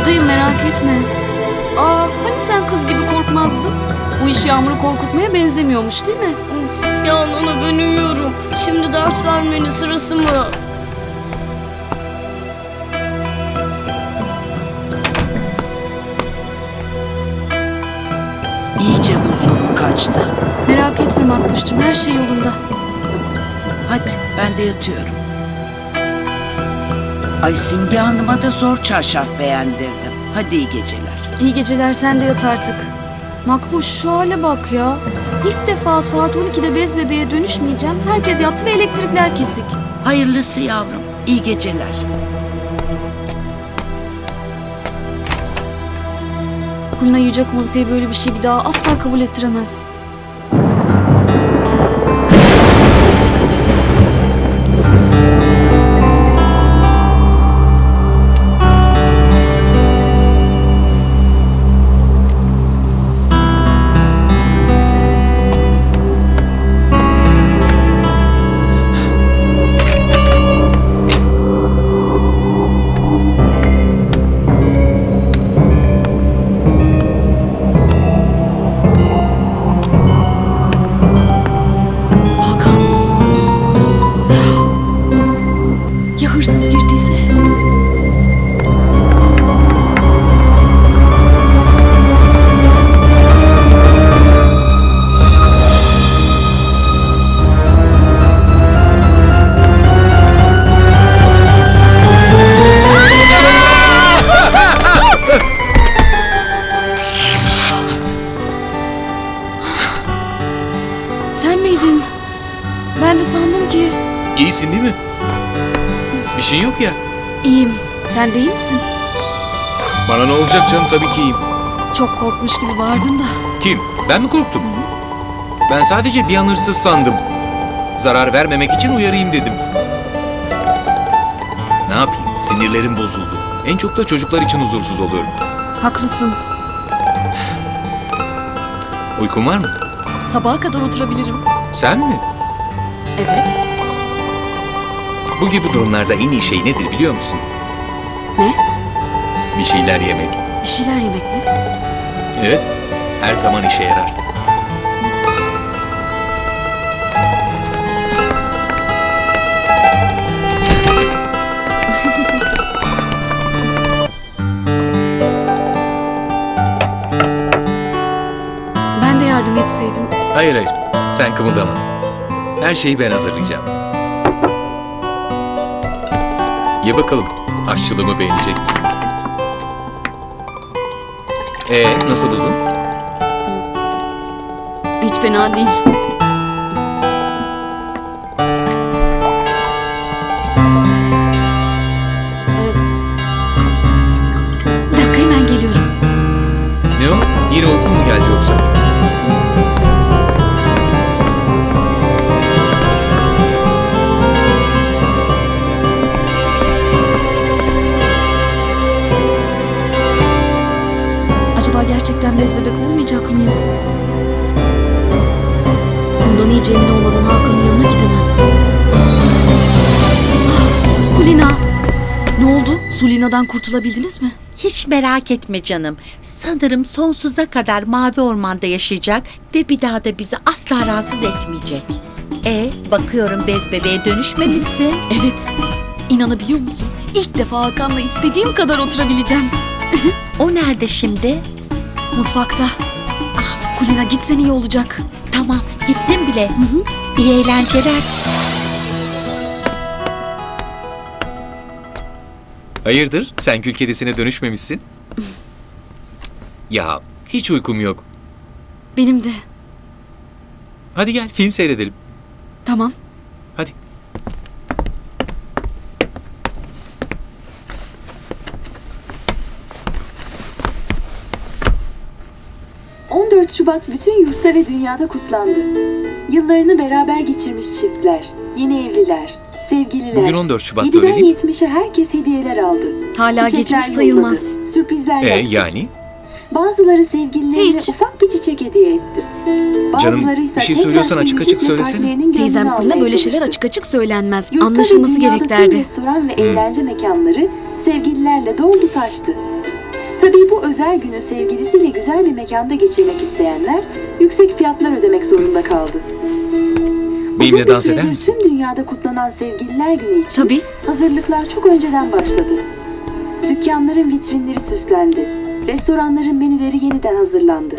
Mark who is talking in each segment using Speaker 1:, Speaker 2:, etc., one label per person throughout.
Speaker 1: Buradayım merak etme. Aa hani sen kız gibi korkmazdın? Bu iş Yağmur'u korkutmaya benzemiyormuş değil mi?
Speaker 2: Of ya nana ben uyuyorum. Şimdi ders vermenin sırası mı?
Speaker 3: İyice huzurum kaçtı.
Speaker 1: Merak etme Makbuş'cum her şey yolunda.
Speaker 3: Hadi ben de yatıyorum. Ay Simge Hanım'a da zor çarşaf beğendirdim. Hadi iyi geceler.
Speaker 1: İyi geceler sen de yat artık. Makbuş şu hale bak ya. İlk defa saat 12'de bez bebeğe dönüşmeyeceğim. Herkes yattı ve elektrikler kesik.
Speaker 3: Hayırlısı yavrum. İyi geceler.
Speaker 1: Kulina Yüce Konseyi böyle bir şey bir daha asla kabul ettiremez. Ben de sandım ki
Speaker 4: İyisin değil mi? Bir şey yok ya.
Speaker 1: iyiyim. Sen de iyi misin?
Speaker 4: Bana ne olacak canım tabii ki iyiyim.
Speaker 1: Çok korkmuş gibi bağırdın da.
Speaker 4: Kim? Ben mi korktum? Ben sadece bir an hırsız sandım. Zarar vermemek için uyarayım dedim. Ne yapayım? Sinirlerim bozuldu. En çok da çocuklar için huzursuz oluyorum.
Speaker 1: Haklısın.
Speaker 4: Uykun var mı?
Speaker 1: Sabaha kadar oturabilirim.
Speaker 4: Sen mi?
Speaker 1: Evet.
Speaker 4: Bu gibi durumlarda en iyi şey nedir biliyor musun?
Speaker 1: Ne?
Speaker 4: Bir şeyler yemek.
Speaker 1: Bir şeyler yemek mi?
Speaker 4: Evet. Her zaman işe yarar.
Speaker 1: Ben de yardım etseydim.
Speaker 4: Hayır hayır. Sen kımıldama. Her şeyi ben hazırlayacağım. Ye bakalım. Aşçılığımı beğenecek misin? Ee, nasıl buldun?
Speaker 1: Hiç fena değil. Ee, bir dakika hemen geliyorum.
Speaker 4: Ne o? Yine uykun mu geldi yoksa?
Speaker 1: Acaba gerçekten bez bebek olmayacak mıyım? Bundan iyice emin olmadan Hakan'ın yanına gidemem. Ah, Kulina! Ne oldu? Sulina'dan kurtulabildiniz mi?
Speaker 5: Hiç merak etme canım. Sanırım sonsuza kadar mavi ormanda yaşayacak ve bir daha da bizi asla rahatsız etmeyecek. E bakıyorum bez bebeğe dönüşmemişsin.
Speaker 1: Evet. İnanabiliyor musun? İlk defa Hakan'la istediğim kadar oturabileceğim.
Speaker 5: O nerede şimdi?
Speaker 1: Mutfakta. Ah, Kulina gitsen iyi olacak.
Speaker 5: Tamam gittim bile. İyi eğlenceler.
Speaker 4: Hayırdır? Sen kül kedisine dönüşmemişsin? ya hiç uykum yok.
Speaker 1: Benim de.
Speaker 4: Hadi gel film seyredelim.
Speaker 1: Tamam.
Speaker 4: Hadi.
Speaker 6: Hı. 14 Şubat bütün yurtta ve dünyada kutlandı. Yıllarını beraber geçirmiş çiftler, yeni evliler, sevgililer.
Speaker 4: Bugün 14 Şubat'ta
Speaker 6: 7'den
Speaker 4: öyle değil mi?
Speaker 6: 70'e herkes hediyeler aldı.
Speaker 1: Hala
Speaker 6: Çiçekler
Speaker 1: geçmiş
Speaker 6: yolladı,
Speaker 1: sayılmaz.
Speaker 6: Sürprizler
Speaker 4: Ee
Speaker 6: yaptı.
Speaker 4: yani?
Speaker 6: Bazıları sevgililerine
Speaker 1: Hiç.
Speaker 6: ufak bir çiçek hediye etti.
Speaker 4: Canım,
Speaker 6: Bazıları ise
Speaker 4: bir şey
Speaker 6: tek
Speaker 4: söylüyorsan açık açık
Speaker 6: müzikle
Speaker 4: söylesene.
Speaker 6: partilerinin gönlünü
Speaker 1: Teyzem Kulina
Speaker 6: almaya
Speaker 1: böyle şeyler
Speaker 6: çalıştı.
Speaker 1: açık açık söylenmez.
Speaker 6: Yurtta ve
Speaker 1: Anlaşılması
Speaker 6: dünyada
Speaker 1: gerek
Speaker 6: tüm
Speaker 1: derdi.
Speaker 6: restoran ve
Speaker 4: Hmm.
Speaker 6: eğlence mekanları sevgililerle doldu taştı. Özel günü sevgilisiyle güzel bir mekanda geçirmek isteyenler yüksek fiyatlar ödemek zorunda kaldı.
Speaker 4: Benimle dans eder misin?
Speaker 6: Tüm dünyada kutlanan Sevgililer Günü için
Speaker 1: Tabii.
Speaker 6: hazırlıklar çok önceden başladı. Dükkanların vitrinleri süslendi. Restoranların menüleri yeniden hazırlandı.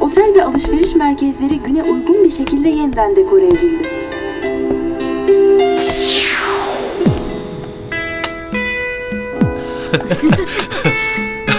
Speaker 6: Otel ve alışveriş merkezleri güne uygun bir şekilde yeniden dekore edildi.